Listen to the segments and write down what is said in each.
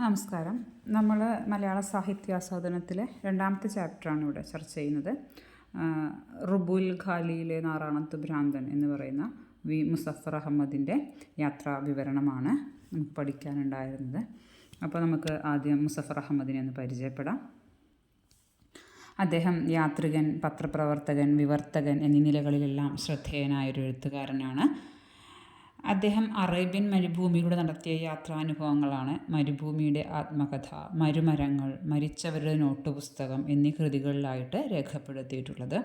നമസ്കാരം. നമ്മൾ മലയാള സാഹിത്യാസ്വാദനത്തിലെ രണ്ടാമത്തെ ചാപ്റ്ററാണ് ഇവിടെ ചർച്ച ചെയ്യുന്നത്. റുബുൽ ഖാലിയിലെ നാറാണത്ത് ഭ്രാന്തൻ എന്ന് പറയുന്ന വി മുസഫർ അഹമ്മദിന്റെ യാത്രാ വിവരണമാണ് നമുക്ക് പഠിക്കാനുണ്ടായിരുന്നത്. അപ്പോൾ നമുക്ക് ആദ്യം മുസഫർ അഹമ്മദിനെ ഒന്ന് പരിചയപ്പെടാം. അദ്ദേഹം യാത്രികൻ പത്രപ്രവർത്തകൻ വിവർത്തകൻ എന്നീ നിലകളിലെല്ലാം ശ്രദ്ധേയനായൊരു എഴുത്തുകാരനാണ്. അദ്ദേഹം അറേബ്യൻ മരുഭൂമിയിലൂടെ നടത്തിയ യാത്രാനുഭവങ്ങളാണ് മരുഭൂമിയുടെ ആത്മകഥ മരുമരങ്ങൾ മരിച്ചവരുടെ നോട്ട് പുസ്തകം എന്നീ കൃതികളിലായിട്ട് രേഖപ്പെടുത്തിയിട്ടുള്ളത്.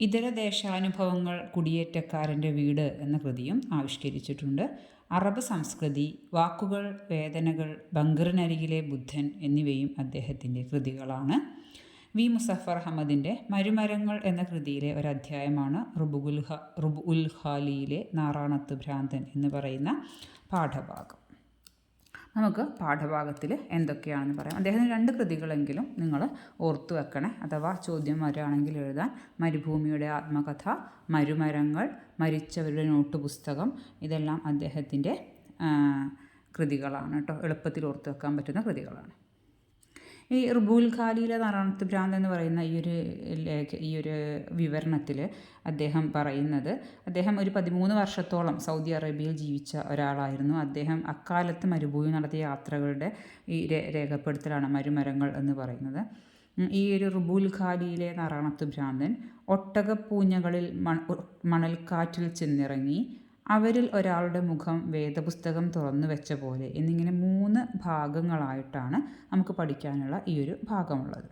ഇതര ദേശാനുഭവങ്ങൾ കുടിയേറ്റക്കാരന്റെ വീട് എന്ന കൃതിയും ആവിഷ്കരിച്ചിട്ടുണ്ട്. അറബ് സംസ്കൃതി വാക്കുകൾ വേദനകൾ ബങ്കറിനരികിലെ ബുദ്ധൻ എന്നിവയും അദ്ദേഹത്തിന്റെ കൃതികളാണ്. വി മുസഫർ അഹമ്മദിന്റെ മരുമരങ്ങൾ എന്ന കൃതിയിലെ ഒരധ്യായമാണ് റുബുൽ ഹ റുബ് ഉൽ ഖാലിയിലെ നാറാണത്ത് ഭ്രാന്തൻ എന്ന് പറയുന്ന പാഠഭാഗം. നമുക്ക് പാഠഭാഗത്തിൽ എന്തൊക്കെയാണെന്ന് പറയാം. അദ്ദേഹത്തിന് രണ്ട് കൃതികളെങ്കിലും നിങ്ങൾ ഓർത്തു വെക്കണേ. അഥവാ ചോദ്യം വരാണെങ്കിൽ എഴുതാൻ മരുഭൂമിയുടെ ആത്മകഥ മരുമരങ്ങൾ മരിച്ചവരുടെ നോട്ട് പുസ്തകം ഇതെല്ലാം അദ്ദേഹത്തിന്റെ കൃതികളാണ് കേട്ടോ. എളുപ്പത്തിൽ ഓർത്തു വെക്കാൻ പറ്റുന്ന കൃതികളാണ്. ഈ റുബൂൽ ഖാലിയിലെ നാറാണത്ത് ഭ്രാന്ത് എന്ന് പറയുന്ന ഈ ഒരു ഈ ഒരു വിവരണത്തിൽ അദ്ദേഹം പറയുന്നത് അദ്ദേഹം ഒരു പതിമൂന്ന് വർഷത്തോളം സൗദി അറേബ്യയിൽ ജീവിച്ച ഒരാളായിരുന്നു. അദ്ദേഹം അക്കാലത്ത് മരുഭൂമി നടത്തിയ യാത്രകളുടെ ഈ രേഖപ്പെടുത്തലാണ് മരുമരങ്ങൾ എന്ന് പറയുന്നത്. ഈ ഒരു റുബൂൽ ഖാലിയിലെ നാറാണത്ത് ഭ്രാന്തൻ ഒട്ടകപ്പൂഞ്ഞകളിൽ മൺ മണൽക്കാറ്റിൽ ചെന്നിറങ്ങി അവരിൽ ഒരാളുടെ മുഖം വേദപുസ്തകം തുറന്നു വെച്ച പോലെ എന്നിങ്ങനെ മൂന്ന് ഭാഗങ്ങളായിട്ടാണ് നമുക്ക് പഠിക്കാനുള്ള ഈ ഒരു ഭാഗമുള്ളത്.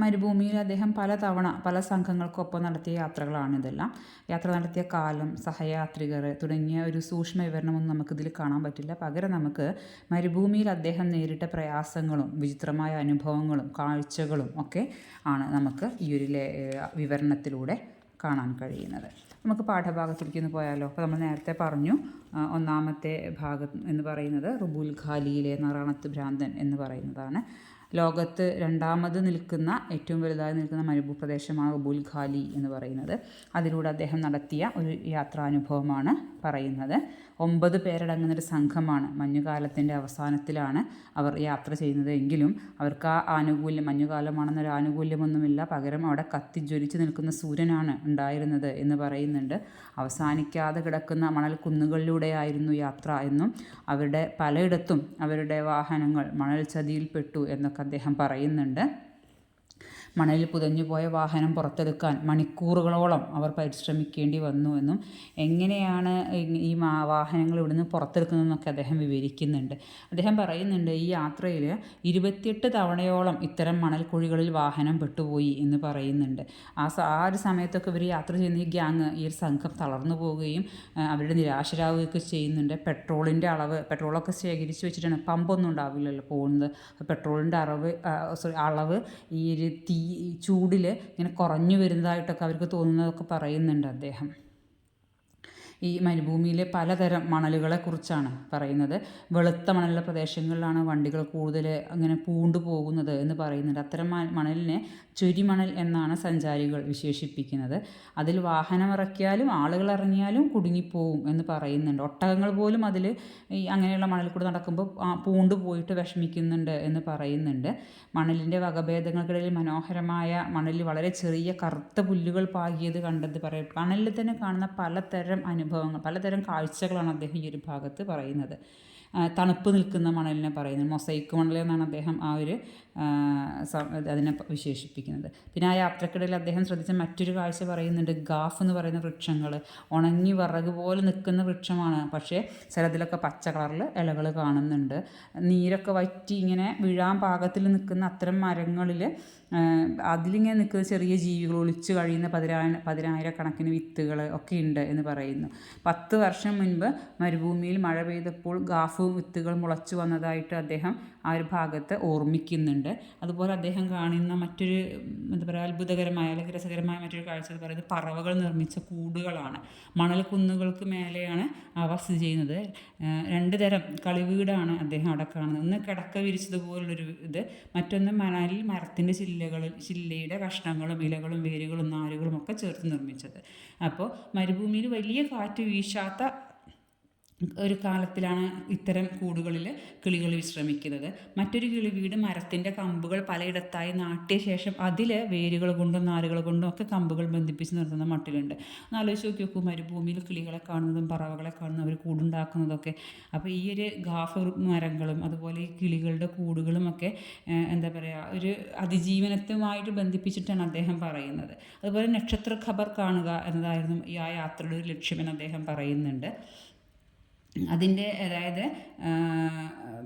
മരുഭൂമിയിൽ അദ്ദേഹം പല തവണ പല സംഘങ്ങൾക്കൊപ്പം നടത്തിയ യാത്രകളാണ് ഇതെല്ലാം. യാത്ര നടത്തിയ കാലം സഹയാത്രികർ തുടങ്ങിയ ഒരു സൂക്ഷ്മ വിവരണമൊന്നും നമുക്കിതിൽ കാണാൻ പറ്റില്ല. പകരം നമുക്ക് മരുഭൂമിയിൽ അദ്ദേഹം നേരിട്ട പ്രയാസങ്ങളും വിചിത്രമായ അനുഭവങ്ങളും കാഴ്ചകളും ഒക്കെ ആണ് നമുക്ക് ഈ ഒരു വിവരണത്തിലൂടെ കാണാൻ കഴിയുന്നത്. നമുക്ക് പാഠഭാഗത്തിലേക്ക് ഒന്ന് പോയാലോ? അപ്പോൾ നമ്മൾ നേരത്തെ പറഞ്ഞു ഒന്നാമത്തെ ഭാഗം എന്ന് പറയുന്നത് റുബുൽ ഖാലിയിലെ നറാണത്ത് ഭ്രാന്തൻ എന്ന് പറയുന്നതാണ്. ലോകത്ത് രണ്ടാമത് നിൽക്കുന്ന ഏറ്റവും വലുതായി നിൽക്കുന്ന മരുഭൂപ്രദേശമാണ് റുബുൽ ഖാലി എന്ന് പറയുന്നത്. അതിലൂടെ അദ്ദേഹം നടത്തിയ ഒരു യാത്രാനുഭവമാണ് പറയുന്നത്. ഒമ്പത് പേരടങ്ങുന്ന ഒരു സംഘമാണ് മഞ്ഞുകാലത്തിന്റെ അവസാനത്തിലാണ് അവർ യാത്ര ചെയ്യുന്നത്. എങ്കിലും അവർക്ക് ആ ആനുകൂല്യം മഞ്ഞുകാലമാണെന്നൊരു ആനുകൂല്യമൊന്നുമില്ല. പകരം അവിടെ കത്തിജ്വലിച്ച് നിൽക്കുന്ന സൂര്യനാണ് ഉണ്ടായിരുന്നത് എന്ന് പറയുന്നുണ്ട്. അവസാനിക്കാതെ കിടക്കുന്ന മണൽ കുന്നുകളിലൂടെയായിരുന്നു യാത്ര എന്നും അവരുടെ പലയിടത്തും അവരുടെ വാഹനങ്ങൾ മണൽ ചതിയിൽപ്പെട്ടു എന്നൊക്കെ അദ്ദേഹം പറയുന്നുണ്ട്. മണലിൽ പുതഞ്ഞുപോയ വാഹനം പുറത്തെടുക്കാൻ മണിക്കൂറുകളോളം അവർ പരിശ്രമിക്കേണ്ടി വന്നു എന്നും എങ്ങനെയാണ് ഈ- വാഹനങ്ങൾ ഇവിടെ വാഹനങ്ങൾ ഇവിടുന്ന് പുറത്തെടുക്കുന്നതെന്നൊക്കെ അദ്ദേഹം വിവരിക്കുന്നുണ്ട്. അദ്ദേഹം പറയുന്നുണ്ട് ഈ യാത്രയിൽ ഇരുപത്തിയെട്ട് തവണയോളം ഇത്തരം മണൽക്കുഴികളിൽ വാഹനം പെട്ടുപോയി എന്ന് പറയുന്നുണ്ട്. ആ ആ ഒരു സമയത്തൊക്കെ ഇവർ യാത്ര ചെയ്യുന്ന ഈ ഗ്യാങ് ഈ ഒരു സംഘം തളർന്നു പോവുകയും അവരുടെ നിരാശരാകുകയൊക്കെ ചെയ്യുന്നുണ്ട്. പെട്രോളിന്റെ അളവ് പെട്രോളൊക്കെ ശേഖരിച്ച് വെച്ചിട്ടാണ് പമ്പൊന്നും ഉണ്ടാവില്ലല്ലോ പോകുന്നത്. പെട്രോളിന്റെ അളവ് സോറി അളവ് ഈ ഒരു തീ ചൂടിൽ ഇങ്ങനെ കുറഞ്ഞു വരുന്നതായിട്ടൊക്കെ അവർക്ക് തോന്നുന്നതൊക്കെ പറയുന്നുണ്ട് അദ്ദേഹം. ഈ മരുഭൂമിയിലെ പലതരം മണലുകളെ കുറിച്ചാണ് പറയുന്നത്. വെളുത്ത മണലുള്ള പ്രദേശങ്ങളിലാണ് വണ്ടികൾ കൂടുതൽ അങ്ങനെ പൂണ്ടു പോകുന്നത് എന്ന് പറയുന്നുണ്ട്. അത്തരം മണലിനെ ചുരിമണൽ എന്നാണ് സഞ്ചാരികൾ വിശേഷിപ്പിക്കുന്നത്. അതിൽ വാഹനമിറക്കിയാലും ആളുകൾ ഇറങ്ങിയാലും കുടുങ്ങിപ്പോവും എന്ന് പറയുന്നുണ്ട്. ഒട്ടകങ്ങൾ പോലും അതിൽ ഈ അങ്ങനെയുള്ള മണലിൽ കൂടെ നടക്കുമ്പോൾ പൂണ്ടു പോയിട്ട് വിഷമിക്കുന്നുണ്ട് എന്ന് പറയുന്നുണ്ട്. മണലിന്റെ വകഭേദങ്ങൾക്കിടയിൽ മനോഹരമായ മണലിൽ വളരെ ചെറിയ കറുത്ത പുല്ലുകൾ പാകിയത് കണ്ടത് പറയും. മണലിൽ തന്നെ കാണുന്ന പലതരം അനുഭവങ്ങൾ പലതരം കാഴ്ചകളാണ് അദ്ദേഹം ഈ ഒരു ഭാഗത്ത് പറയുന്നത്. തണുപ്പ് നിൽക്കുന്ന മണലിനെ പറയുന്നത് മൊസൈക്ക് മണൽ എന്നാണ് അദ്ദേഹം ആ ഒരു അതിനെ വിശേഷിപ്പിക്കുന്നത്. പിന്നെ ആ യാത്രക്കിടയിൽ അദ്ദേഹം ശ്രദ്ധിച്ച മറ്റൊരു കാഴ്ച പറയുന്നുണ്ട് ഗാഫ് എന്ന് പറയുന്ന വൃക്ഷങ്ങൾ. ഉണങ്ങി വിറക് പോലെ നിൽക്കുന്ന വൃക്ഷമാണ് പക്ഷേ ചിലതിലൊക്കെ പച്ച കളറിൽ ഇലകൾ കാണുന്നുണ്ട്. നീരൊക്കെ വറ്റി ഇങ്ങനെ വീഴാൻ പാകത്തിൽ നിൽക്കുന്ന അത്തരം മരങ്ങളിൽ അതിലിങ്ങനെ നിൽക്കുന്ന ചെറിയ ജീവികൾ ഒളിച്ചു കഴിയുന്ന പതിനായിരം പതിനായിരക്കണക്കിന് വിത്തുകൾ ഒക്കെ ഉണ്ട് എന്ന് പറയുന്നു. പത്ത് വർഷം മുൻപ് മരുഭൂമിയിൽ മഴ പെയ്തപ്പോൾ ഗാഫ് വിത്തുകൾ മുളച്ചു വന്നതായിട്ട് അദ്ദേഹം ആ ഒരു ഭാഗത്ത് ഓർമ്മിക്കുന്നുണ്ട്. അതുപോലെ അദ്ദേഹം കാണുന്ന മറ്റൊരു എന്താ പറയുക അത്ഭുതകരമായ അല്ലെങ്കിൽ രസകരമായ മറ്റൊരു കാഴ്ച എന്ന് പറയുന്നത് പറവകൾ നിർമ്മിച്ച കൂടുകളാണ്. മണൽ കുന്നുകൾക്ക് മേലെയാണ് അവ സ്ഥിതി ചെയ്യുന്നത്. രണ്ട് തരം കളിവീടാണ് അദ്ദേഹം അവിടെ കാണുന്നത്. ഒന്ന് കിടക്ക വിരിച്ചതുപോലുള്ളൊരു ഇത് മറ്റൊന്ന് മണലിൽ മരത്തിന്റെ ചില്ലകളിൽ ചില്ലയുടെ കഷ്ണങ്ങളും ഇലകളും വേരുകളും നാരുകളും ഒക്കെ ചേർത്ത് നിർമ്മിച്ചത്. അപ്പോൾ മരുഭൂമിയിൽ വലിയ കാറ്റ് വീശാത്ത ഒരു കാലത്തിലാണ് ഇത്തരം കൂടുകളിൽ കിളികൾ വിശ്രമിക്കുന്നത്. മറ്റൊരു കിളി വീട് മരത്തിന്റെ കമ്പുകൾ പലയിടത്തായി നാട്ടിയ ശേഷം അതിൽ വേരുകൾ കൊണ്ടും നാരുകൾ കൊണ്ടും ഒക്കെ കമ്പുകൾ ബന്ധിപ്പിച്ച് നിർത്തുന്ന മട്ടിലുണ്ട്. എന്നാലോചിച്ച് നോക്കി നോക്കൂ മരുഭൂമിയിൽ കിളികളെ കാണുന്നതും പറവകളെ കാണുന്നതും അവർ കൂടുണ്ടാക്കുന്നതൊക്കെ. അപ്പോൾ ഈ ഒരു ഗാഫ് മരങ്ങളും അതുപോലെ ഈ കിളികളുടെ കൂടുകളും ഒക്കെ എന്താ പറയുക ഒരു അതിജീവനത്തുമായിട്ട് ബന്ധിപ്പിച്ചിട്ടാണ് അദ്ദേഹം പറയുന്നത്. അതുപോലെ നക്ഷത്ര ഖബർ കാണുക എന്നതായിരുന്നു ആ യാത്രയുടെ ഒരു ലക്ഷ്യമെന്ന് അദ്ദേഹം പറയുന്നുണ്ട്. അതിന്റെ അതായത്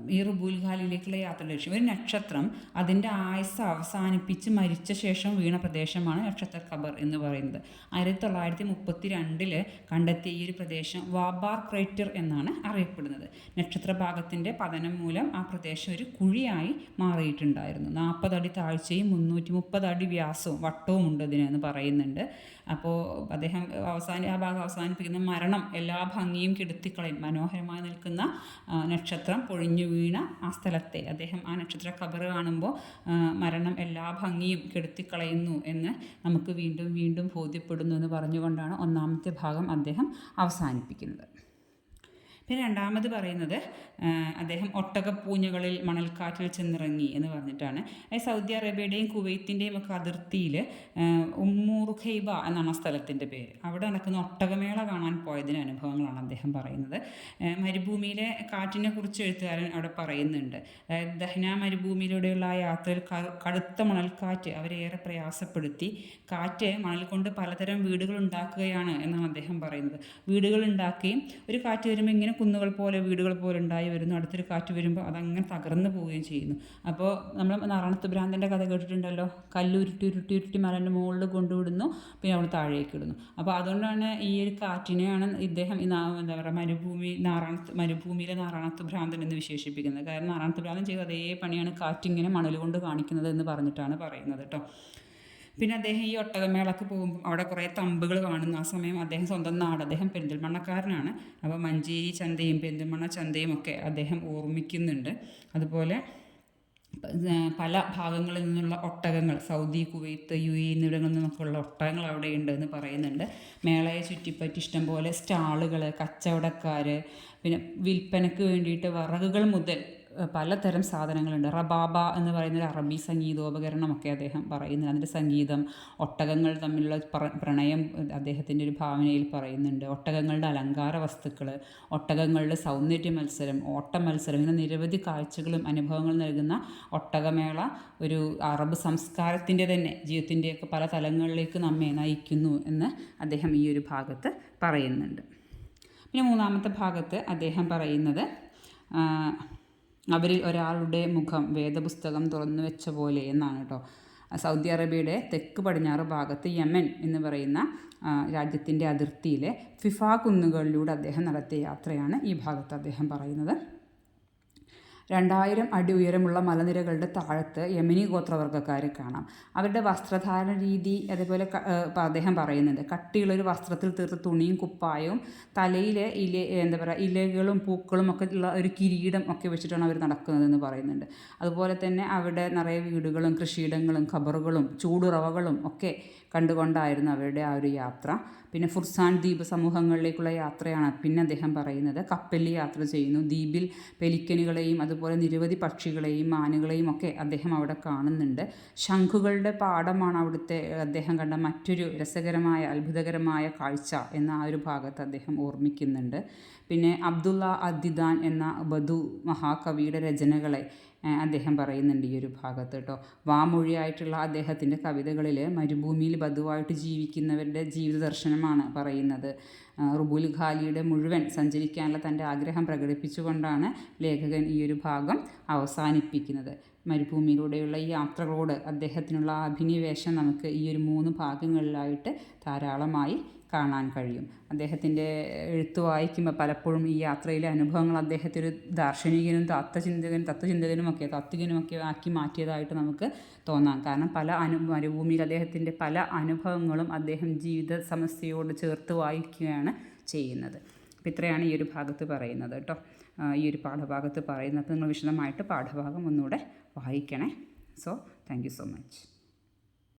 ഈ റുബുൽ ഖാലിലേക്കുള്ള യാത്രയുടെ ലക്ഷ്യം. ഒരു നക്ഷത്രം അതിന്റെ ആയുസ് അവസാനിപ്പിച്ച് മരിച്ച ശേഷം വീണ പ്രദേശമാണ് നക്ഷത്ര ഖബർ എന്ന് പറയുന്നത്. ആയിരത്തി തൊള്ളായിരത്തി മുപ്പത്തി രണ്ടിൽ കണ്ടെത്തിയ ഈ ഒരു പ്രദേശം വാബാർ ക്രേറ്റർ എന്നാണ് അറിയപ്പെടുന്നത്. നക്ഷത്ര ഭാഗത്തിന്റെ പതനം മൂലം ആ പ്രദേശം ഒരു കുഴിയായി മാറിയിട്ടുണ്ടായിരുന്നു. നാൽപ്പത് അടി താഴ്ചയും മുന്നൂറ്റി മുപ്പത് അടി വ്യാസവും വട്ടവും ഉണ്ട് ഇതിനെന്ന് പറയുന്നുണ്ട്. അപ്പോൾ അദ്ദേഹം അവസാന ആ ഭാഗം അവസാനിപ്പിക്കുന്ന മരണം എല്ലാ ഭംഗിയും കെടുത്തിക്കളയും. മനോഹരമായി നിൽക്കുന്ന നക്ഷത്രം പൊഴിഞ്ഞു വീണ ആ സ്ഥലത്തെ. അദ്ദേഹം ആ നക്ഷത്ര കബർ കാണുമ്പോൾ മരണം എല്ലാ ഭംഗിയും കെടുത്തിക്കളയുന്നു എന്ന് നമുക്ക് വീണ്ടും വീണ്ടും ബോധ്യപ്പെടുന്നു എന്ന് പറഞ്ഞുകൊണ്ടാണ് ഒന്നാമത്തെ ഭാഗം അദ്ദേഹം അവസാനിപ്പിക്കുന്നത്. പിന്നെ രണ്ടാമത് പറയുന്നത് അദ്ദേഹം ഒട്ടകപ്പൂഞ്ഞകളിൽ മണൽക്കാറ്റിൽ ചെന്നിറങ്ങി എന്ന് പറഞ്ഞിട്ടാണ്. സൗദി അറേബ്യയുടെയും കുവൈത്തിന്റെയും ഒക്കെ അതിർത്തിയിൽ ഉമ്മൂർ ഖൈബ എന്നാണ് ആ സ്ഥലത്തിന്റെ പേര്. അവിടെ നടക്കുന്ന ഒട്ടകമേള കാണാൻ പോയതിന് അനുഭവങ്ങളാണ് അദ്ദേഹം പറയുന്നത്. മരുഭൂമിയിലെ കാറ്റിനെ കുറിച്ച് എഴുത്തുകാരൻ അവിടെ പറയുന്നുണ്ട്. അതായത് ദഹ്ന മരുഭൂമിയിലൂടെയുള്ള ആ യാത്രയിൽ കടുത്ത മണൽക്കാറ്റ് അവരെ ഏറെ പ്രയാസപ്പെടുത്തി. കാറ്റ് മണൽ കൊണ്ട് പലതരം വീടുകൾ ഉണ്ടാക്കുകയാണ് എന്നാണ് അദ്ദേഹം പറയുന്നത്. വീടുകൾ ഉണ്ടാക്കുകയും ഒരു കാറ്റ് വരുമ്പോൾ ഇങ്ങനെ കുന്നുകൾ പോലെ വീടുകൾ പോലെ ഉണ്ടായി വരുന്നു. അടുത്തൊരു കാറ്റ് വരുമ്പോൾ അതങ്ങനെ തകർന്നു പോവുകയും ചെയ്യുന്നു. അപ്പോൾ നമ്മൾ നാറാണത്ത് ഭ്രാന്തന്റെ കഥ കേട്ടിട്ടുണ്ടല്ലോ. കല്ലുരുട്ടി ഉരുട്ടി ഉരുട്ടി മലന്റെ മുകളിൽ കൊണ്ടുവിടുന്നു. പിന്നെ അവിടെ താഴേക്ക് ഇടുന്നു. അപ്പോൾ അതുകൊണ്ടാണ് ഈ ഒരു കാറ്റിനെയാണ് ഇദ്ദേഹം ഈ എന്താ പറയുക മരുഭൂമി നാറാണത്ത് മരുഭൂമിയിലെ നാറാണത്ത് ഭ്രാന്തൻ എന്ന് വിശേഷിപ്പിക്കുന്നത്. കാരണം നാറാണത്ത് ഭ്രാന്തൻ ചെയ്ത അതേ പണിയാണ് കാറ്റിങ്ങനെ മണൽ കൊണ്ട് കാണിക്കുന്നത് എന്ന് പറഞ്ഞിട്ടാണ് പറയുന്നത് കേട്ടോ. പിന്നെ അദ്ദേഹം ഈ ഒട്ടകമേളക്ക് പോകുമ്പോൾ അവിടെ കുറേ തമ്പുകൾ കാണുന്നു. ആ സമയം അദ്ദേഹം സ്വന്തം നാട് അദ്ദേഹം പെരിന്തൽമണ്ണക്കാരനാണ്. അപ്പോൾ മഞ്ചേരി ചന്തയും പെരിന്തൽമണ്ണ ചന്തയും ഒക്കെ അദ്ദേഹം ഓർമ്മിക്കുന്നുണ്ട്. അതുപോലെ പല ഭാഗങ്ങളിൽ നിന്നുള്ള ഒട്ടകങ്ങൾ സൗദി കുവൈത്ത് യു എ എന്നിവിടങ്ങളിൽ നിന്നൊക്കെയുള്ള ഒട്ടകങ്ങൾ അവിടെ ഉണ്ട് എന്ന് പറയുന്നുണ്ട്. മേളയെ ചുറ്റിപ്പറ്റി ഇഷ്ടംപോലെ സ്റ്റാളുകൾ കച്ചവടക്കാർ പിന്നെ വിൽപ്പനയ്ക്ക് വേണ്ടിയിട്ട് വിറകുകൾ മുതൽ പലതരം സാധനങ്ങളുണ്ട്. റബാബ എന്ന് പറയുന്ന ഒരു അറബി സംഗീതോപകരണമൊക്കെ അദ്ദേഹം പറയുന്നുണ്ട്. അതിന്റെ സംഗീതം ഒട്ടകങ്ങൾ തമ്മിലുള്ള പ്രണയം അദ്ദേഹത്തിന്റെ ഒരു ഭാവനയിൽ പറയുന്നുണ്ട്. ഒട്ടകങ്ങളുടെ അലങ്കാര വസ്തുക്കൾ ഒട്ടകങ്ങളുടെ സൗന്ദര്യ മത്സരം ഓട്ട മത്സരം ഇങ്ങനെ നിരവധി കാഴ്ചകളും അനുഭവങ്ങളും നൽകുന്ന ഒട്ടകമേള ഒരു അറബ് സംസ്കാരത്തിന്റെ തന്നെ ജീവിതത്തിന്റെയൊക്കെ പല തലങ്ങളിലേക്ക് നമ്മെ നയിക്കുന്നു എന്ന് അദ്ദേഹം ഈ ഒരു ഭാഗത്ത് പറയുന്നുണ്ട്. പിന്നെ മൂന്നാമത്തെ ഭാഗത്ത് അദ്ദേഹം പറയുന്നത് അവരിൽ ഒരാളുടെ മുഖം വേദപുസ്തകം തുറന്നു വെച്ച പോലെ എന്നാണ് കേട്ടോ സൗദി അറേബ്യയുടെ തെക്ക് പടിഞ്ഞാറ് ഭാഗത്ത് യമൻ എന്ന് പറയുന്ന രാജ്യത്തിന്റെ അതിർത്തിയിലെ ഫിഫ കുന്നുകളിലൂടെ അദ്ദേഹം നടത്തിയ യാത്രയാണ് ഈ ഭാഗത്ത് അദ്ദേഹം പറയുന്നത്. രണ്ടായിരം അടി ഉയരമുള്ള മലനിരകളുടെ താഴത്ത് യമിനി ഗോത്രവർഗക്കാരെ കാണാം. അവരുടെ വസ്ത്രധാരണ രീതി അതേപോലെ അദ്ദേഹം പറയുന്നുണ്ട്. കട്ടിയുള്ളൊരു വസ്ത്രത്തിൽ തീർത്ത തുണിയും കുപ്പായവും തലയിലെ ഇല എന്താ പറയുക ഇലകളും പൂക്കളും ഒക്കെ ഉള്ള ഒരു കിരീടം ഒക്കെ വെച്ചിട്ടാണ് അവർ നടക്കുന്നതെന്ന് പറയുന്നുണ്ട്. അതുപോലെ തന്നെ അവിടെ നിറയെ വീടുകളും കൃഷിയിടങ്ങളും ഖബറുകളും ചൂടുറവകളും ഒക്കെ കണ്ടുകൊണ്ടായിരുന്നു അവരുടെ ആ ഒരു യാത്ര. പിന്നെ ഫുർസാൻ ദ്വീപ് സമൂഹങ്ങളിലേക്കുള്ള യാത്രയാണ് പിന്നെ അദ്ദേഹം പറയുന്നത്. കപ്പലിൽ യാത്ര ചെയ്യുന്നു. ദ്വീപിൽ പെലിക്കനുകളെയും അതുപോലെ നിരവധി പക്ഷികളെയും മാനുകളെയും ഒക്കെ അദ്ദേഹം അവിടെ കാണുന്നുണ്ട്. ശംഖുകളുടെ പാടമാണ് അവിടുത്തെ അദ്ദേഹം കണ്ട മറ്റൊരു രസകരമായ അത്ഭുതകരമായ കാഴ്ച എന്ന ആ ഒരു ഭാഗത്ത് അദ്ദേഹം ഓർമ്മിക്കുന്നുണ്ട്. പിന്നെ അബ്ദുള്ള അദ്ദിദാൻ എന്ന ബധു മഹാകവിയുടെ രചനകളെ അദ്ദേഹം പറയുന്നുണ്ട് ഈ ഒരു ഭാഗത്ത് കേട്ടോ. വാമൊഴിയായിട്ടുള്ള അദ്ദേഹത്തിന്റെ കവിതകളിൽ മരുഭൂമിയിൽ ബധുവായിട്ട് ജീവിക്കുന്നവരുടെ ജീവിത ദർശനമാണ് പറയുന്നത് റുബുൽ ഖാലിയുടെ മുഴുവൻ സഞ്ചരിക്കാനുള്ള തന്റെ ആഗ്രഹം പ്രകടിപ്പിച്ചുകൊണ്ടാണ് ലേഖകൻ ഈ ഒരു ഭാഗം അവസാനിപ്പിക്കുന്നത്. മരുഭൂമിയിലൂടെയുള്ള ഈ യാത്രകളോട് അദ്ദേഹത്തിനുള്ള അഭിനിവേശം നമുക്ക് ഈ ഒരു മൂന്ന് ഭാഗങ്ങളിലായിട്ട് ധാരാളമായി കാണാൻ കഴിയും. അദ്ദേഹത്തിന്റെ എഴുത്ത് വായിക്കുമ്പോൾ പലപ്പോഴും ഈ യാത്രയിലെ അനുഭവങ്ങൾ അദ്ദേഹത്തെ ഒരു ദാർശനികനും തത്വചിന്തകനും തത്വചിന്തകനുമൊക്കെ തത്വികനുമൊക്കെ ആക്കി മാറ്റിയതായിട്ട് നമുക്ക് തോന്നാം. കാരണം പല അനു മരുഭൂമിയിൽ അദ്ദേഹത്തിന്റെ പല അനുഭവങ്ങളും അദ്ദേഹം ജീവിത സമസ്യയോട് ചേർത്ത് വായിക്കുകയാണ് ചെയ്യുന്നത്. അപ്പോൾ ഇത്രയാണ് ഈ ഒരു ഭാഗത്ത് പറയുന്നത് കേട്ടോ. ഈ ഒരു പാഠഭാഗത്ത് പറയുന്നത്. നിങ്ങൾ വിശദമായിട്ട് പാഠഭാഗം ഒന്നുകൂടെ വായിക്കണേ. So thank so much.